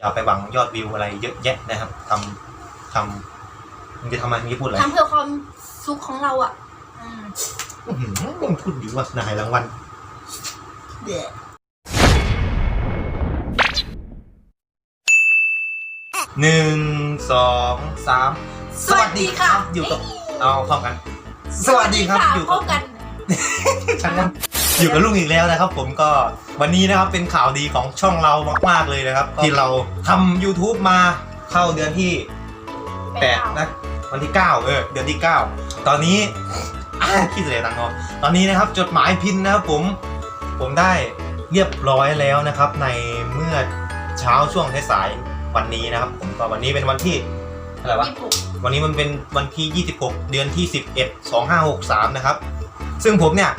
อย่าไปหวังยอดวิวอะไรเยอะแยะนะครับทำทำมึงจะทำอะไรมึงจะพูดอะไรทำเพื่อความสุขของเราอะ อืมอื้อหือมึงพูดดีว่านายรางวัล เดี๋ยวหนึ่งสองสามสวัสดีค่ะอยู่กับเอาพร้อมกัน สวัสดีครับอยู่พกับบ กัน ฉันนะ อยู่กับลุงอีกแล้วนะครับ ผมก็วันนี้นะครับเป็นข่าวดีของช่องเรามากๆเลยนะครับ ที่เราทำ YouTube มาเข้าเดือนที่แปดนะวันที่เก้าเออ เดือนที่เก้าตอนนี้อ่าคิดเลยตังค์เนาะตอนนี้นะครับจดหมายพินนะครับผมผมได้เรียบร้อยแล้วนะครับ ในเมื่อเช้าช่วงสายๆวันนี้นะครับ ผมก็วันนี้เป็นวันที่อะไรวะญี่ปุ่นวันนี้มันเป็นวันที่ 26 เดือนที่ 11 2563 นะครับ ซึ่งผมเนี่ย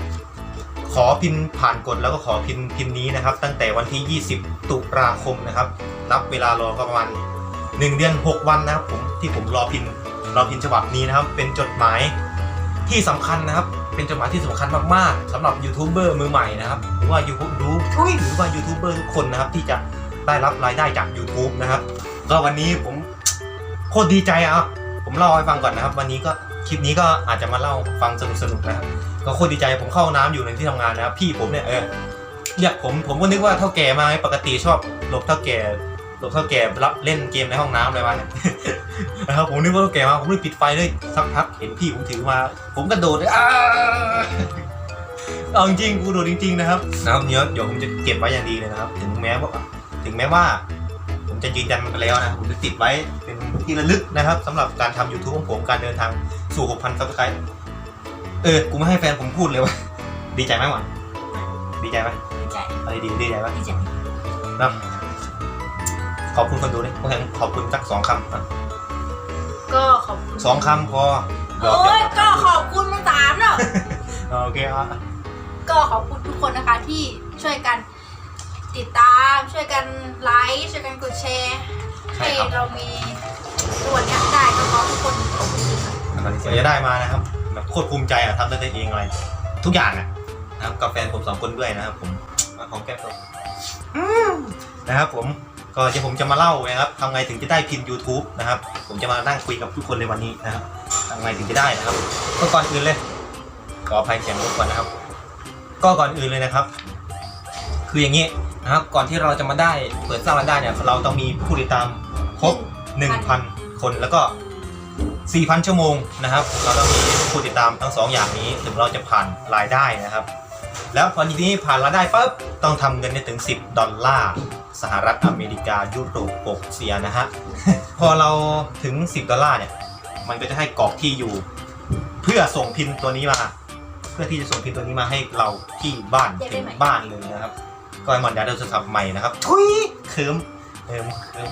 ขอพินผ่านกฎแล้วก็ขอพินพินนี้นะครับ ตั้งแต่วันที่ 20 ตุลาคมนะครับนับเวลารอก็ประมาณ1เดือน 6 วันนะครับผมที่ผมรอพินรอพินฉบับนี้นะครับ เป็นจดหมายที่สำคัญนะครับ เป็นจดหมายที่สำคัญมากๆสำหรับยูทูบเบอร์มือใหม่นะครับหรือว่ายูทูบดูทุยหรือว่ายูทูบเบอร์ทุกคนนะครับ ที่จะได้รับรายได้จาก YouTube นะครับ ก็วันนี้ผมโคตรดีใจอะผมเล่าให้ฟังก่อนนะครับ วันนี้ก็ คลิปนี้ก็อาจจะมาเล่าฟังสนุกๆนะครับก็โคตรดีใจผมเข้าห้องน้ำอยู่ในที่ทำงานนะครับพี่ผมเนี่ยเออเรียกผมผมก็นึกว่าเท่าแก่มาปกติชอบหลบเท่าแก่หลบเท่าแก่รับเล่นเกมในห้องน้ำอะไรวะเนี่ยนะครับผมนึกว่าเท่าแก่มาผมเลยปิดไฟเลยสักพักเห็นพี่ผมถือมา ผมกระโดดเลยอ้าเอาจริงกูโดดจริง ๆ นะครับนะครับเดี๋ยเดี๋ยวผมจะเก็บไว้อย่างดีเลยนะครับ ถึงแม้ว่าถึงแม้ว่า ผมจะยืนยันมันไปแล้วนะผมจะติดไว้เป็นที่ระลึกนะครับสำหรับการทำ YouTube ของผมการเดินทาง สู่6,000ซับสไครต์เออ กูไม่ให้แฟนผมพูดเลยว่าดีใจไหมหวานดีใจไหมดีใจอะไรดี ดีใจไหมดีใจนะขอบคุณคนดูดิผมขอบคุณสักสองคำอะก็ขอบคุณสองคำพอหยอกโอ้ยก็ขอบคุณมาสามเนาะโอเคอะก็ขอบคุณทุกคนนะคะที่ช่วยกันติดตามช่วยกันไลค์ช่วยกันกดแชร์ใช่ให้ครับเรามีตัวเนี้ยได้ก็เพราะทุกคนขอบคุณ ค่ะตอนนี้จะได้มานะครับแบบโคตรภูมิใจอะทำได้เองอะไรทุกอย่างอะนะครับกับแฟนผมสองคนด้วยนะครับ ผมมาของแก้มตัวนะครับ ผมก็จะผมจะมาเล่านะครับทำไงถึงจะได้พิน YouTube นะครับ ผมจะมานั่งคุยกับทุกคนในวันนี้นะครับทำไงถึงจะได้นะครับก็ก่อนอื่นเลยขออภัยเสียงรบกวนนะครับ ก็ก่อนอื่นเลยนะครับ คืออย่างนี้นะครับก่อนที่เราจะมาได้เปิดสร้างรายได้เนี่ยเราต้องมีผู้ติดตามครบ1,000 คนแล้วก็ 4,000 ชั่วโมงนะครับ เราต้องมีผู้ติดตามทั้งสองอย่างนี้ ถึงเราจะผ่านรายได้นะครับ แล้วพอทีนี้ผ่านรายได้ปุ๊บต้องทำเงินได้ถึง 10 ดอลลาร์สหรัฐอเมริกายุโรปปกเซียนะฮะ พอเราถึง 10 ดอลลาร์เนี่ย มันก็จะให้กรอกที่อยู่ เพื่อส่งพินตัวนี้มา เพื่อที่จะส่งพินตัวนี้มาให้เราที่บ้านถึงบ้านเลยนะครับก็ให้มันได้โทรศัพท์ใหม่นะครับทุยเคิมเคิมเคิม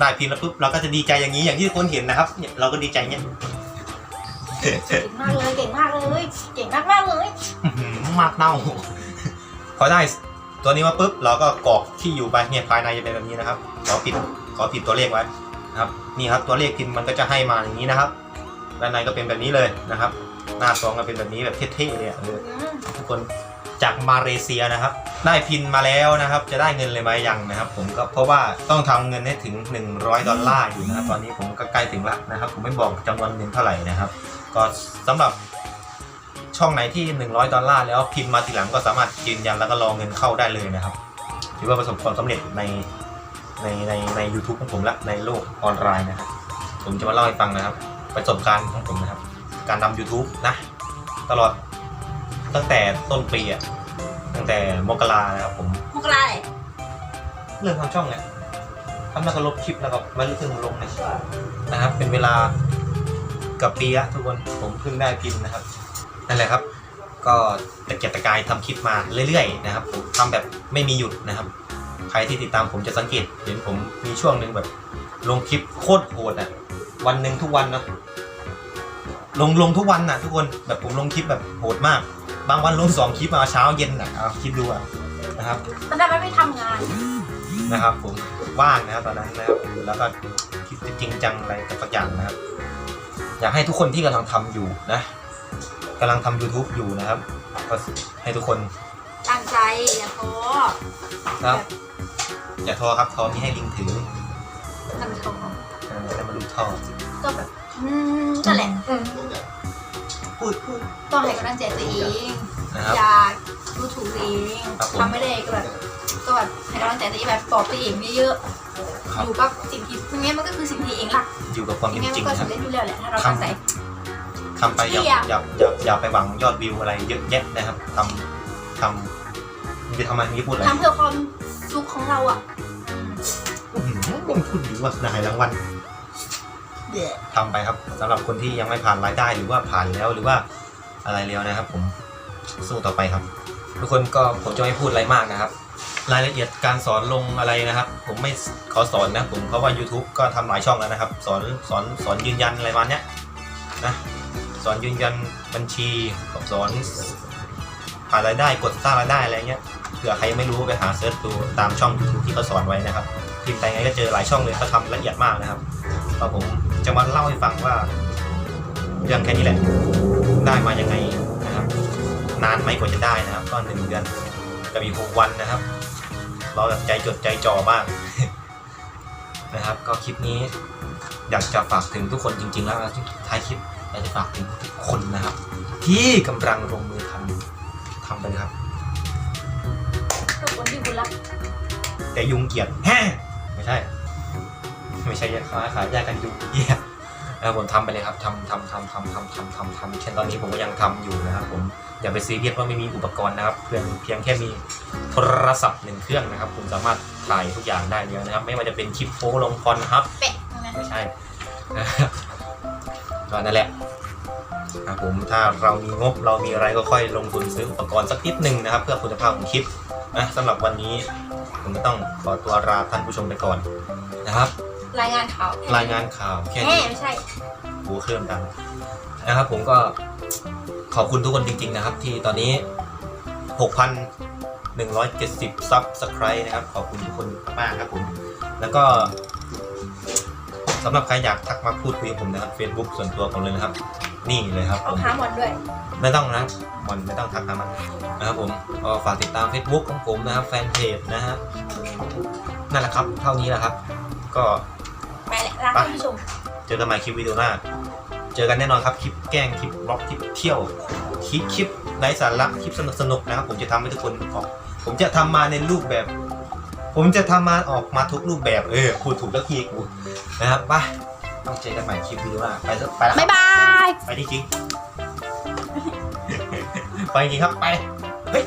ได้พินแล้วปุ๊บเราก็จะดีใจอย่างนี้อย่างที่ทุกคนเห็นนะครับเนี่ยเราก็ดีใจเนี่ยเก่งมากเลย เก่งมากเลย เก่งมากมากๆเลยอื้อหือมากเน่า พอได้ตัวนี้มาปุ๊บเราก็กรอกที่อยู่ไปเนี่ยภายในจะเป็นแบบนี้นะครับ ขอปิดขอปิดตัวเลขไว้นะครับ นี่ครับตัวเลขพิมพ์มันก็จะให้มาอย่างนี้นะครับด้านในก็เป็นแบบนี้เลยนะครับ หน้าซองก็เป็นแบบนี้แบบเท่ๆเลยอะเอออืมทุกคน จากมาเลเซียนะครับ ได้พินมาแล้วนะครับ จะได้เงินเลยไหมยังนะครับ ผมก็เพราะว่าต้องทำเงินให้ถึง 100 ดอลลาร์อยู่นะครับตอนนี้ผมก็ใกล้ถึงล้วนะครับ ผมไม่บอกจำนวนเงินเท่าไหร่นะครับ ก็สำหรับช่องไหนที่ 100 ดอลลาร์แล้วพิมพ์มาทีหลังก็สามารถยืนยันแล้วก็รอเงินเข้าได้เลยนะครับถือว่าประสบความสำเร็จในในในใน u t u b e ของผมและในโลกออนไลน์นะครับ ผมจะมาเล่าให้ฟังนะครับ ประสบการณ์ของผมนะครับ การทำ YouTube นะ ตลอด ตั้งแต่ต้นปีอะตั้งแต่มกรานะครับผม มกราเลยเรื่องทางช่องเนี่ยทำแล้วก็ลบคลิปแล้วก็มาเรื่องลงนะนะครับ เป็นเวลากับปีละทุกคนผมเพิ่งได้พิมพ์นะครับนั่นแหละครับ ก็ตะเกียกตะกายทำคลิปมาเรื่อยๆนะครับผมทำแบบไม่มีหยุดนะครับ ใครที่ติดตามผมจะสังเกต เห็นผมมีช่วงหนึ่งแบบลงคลิปโคตรโหดอะวันหนึ่งทุกวันนะ ลงลงทุกวันน่ะทุกคนแบบผมลงคลิปแบบโหดมาก บางวันลงสองคลิปมาเช้าเย็นอะเอาคิดดูอะนะครับตอนนั้นไม่ทำงานนะครับ ผมว่างนะครับตอนนั้นนะครับแล้วก็คิดจะจริงจังอะไรกับสักอย่างนะครับ อยากให้ทุกคนที่กำลังทำอยู่นะกำลังทำ YouTube อยู่นะครับก็ให้ทุกคนตั้งใจอย่าท้อครับ อย่าท้อครับท้อนี่ให้ลิงถือทำท้อ เออแต่มาดูท่อก็แบบอืมนั่นแหละอืมพูดพูดต้องให้กำลังใจตัวเองนะครับ อย่าดูถูกตัวเองครับผม ทำไม่ได้ก็แบบก็แบบให้กำลังใจตัวเองแบบปลอบตัวเองเยอะๆอยู่กับสิ่งที่ยังไงมันก็คือสิ่งที่เองรักอยู่กับความยัเป็นงไงจมัรินงก็นะครับเร็จอยู่แล้วแหละถ้าเราตั้งใจ ทำไปอย่าเสี่ยงอย่าอย่าอย่าไปหวังยอดวิวอะไรเยอะแยะนะครับทำทำมึงจะทำอะไรมึงจะพูดอะไรทำเพื่อความสุขของเราอะอื้อหือลงทุนดีว่าได้รางวัล ทำไปครับสำหรับคนที่ยังไม่ผ่านรายได้หรือว่าผ่านแล้วหรือว่าอะไรแล้วนะครับ ผมสู้ต่อไปครับ ทุกคนก็ผมจะไม่พูดอะไรมากนะครับ รายละเอียดการสอนลงอะไรนะครับ ผมไม่ขอสอนนะผมเพราะว่า YouTube ก็ทำหลายช่องแล้วนะครับ สอนสอนสอนยืนยันอะไรมาเนี้ยนะสอนยืนยันบัญชีสอนผ่านรายได้กดสร้างรายได้อะไรเงี้ยเผื่อใครไม่รู้ไปหาเซิร์ชดูตามช่อง YouTube ที่เขาสอนไว้นะครับพิมพ์ไปไงก็เจอหลายช่องเลยเขาทำละเอียดมากนะครับก็ผม จะมาเล่าให้ฟังว่าเรื่องแค่นี้แหละ ได้มายังไงนะครับ นานไหมกว่าจะได้นะครับ ก็หนึ่งเดือนกับอีกหกวันนะครับ เราแบบใจจดใจจ่อมากนะครับ ก็คลิปนี้อยากจะฝากถึงทุกคนจริง ๆ แล้วนะท้ายคลิปอยากจะฝากถึงทุกคนนะครับ ที่กำลังลงมือทำทำไปเลยครับเพื่อคนที่คุณรักแต่ยุงเกลียดแฮ่ไม่ใช่ ไม่ใช่ยาขาขายยากันยุงเหี้ยนะครับผมทำไปเลยครับทำทำทำทำทำทำทำทำเช่นตอนนี้ผมก็ยังทำอยู่นะครับผมอย่าไปซีเรียสว่าไม่มีอุปกรณ์นะครับเพียงเพียงแค่มีโทรศัพท์หนึ่งเครื่องนะครับ คุณสามารถถ่ายทุกอย่างได้แล้วนะครับ ไม่ว่าจะเป็นคลิปโป๊ลงคอนครับไม่ใช่ก็นั่นแหละครับผมถ้าเรามีงบเรามีอะไรก็ค่อยลงทุนซื้ออุปกรณ์สักนิดหนึ่งนะครับ เพื่อคุณภาพของคลิปนะสำหรับวันนี้ผมก็ต้องขอตัวลาท่านผู้ชมไปก่อนนะครับ รายงานข่าวรายงานข่าวแค่แหมนี้ไม่ใช่ หูเครื่องดังนะครับ ผมก็ขอบคุณทุกคนจริง ๆ นะครับ ที่ตอนนี้ 6,170ซับสไครต์นะครับ ขอบคุณทุกคนมากๆครับผม แล้วก็สำหรับใครอยากทักมาพูดคุยกับผมนะครับ Facebook ส่วนตัวผมเลยนะครับ นี่เลยครับผเอาม ค้ามอนด้วย ไม่ต้องนะมันไม่ต้องทักทามันนะครับผมก็ฝากติดตาม Facebook ของผมนะครับ แฟนเพจนะฮะนั่นแหละครับ เท่านี้แหละครับ ก็ไปแห ละรักท่านผู้ชม เจอกันใหม่คลิปวิดีโอหน้า เจอกันแน่นอนครับคลิปแกล้งคลิปบล็อกคลิปเที่ยวคลิปคลิปไร้สาระคลิปสนุกสนุกๆนะครับ ผมจะทำให้ทุกคนออก ผมจะทำมาในรูปแบบ ผมจะทำมาออกมาทุกรูปแบบเออพูดถูกแล้วทีกูนะครับไปต้องเจอกันใหม่คลิปวิดีโอหน้าไปแล้วไปแล้วครับ๊ายบายไปจริงๆไปจริงๆครับไปเฮ้ย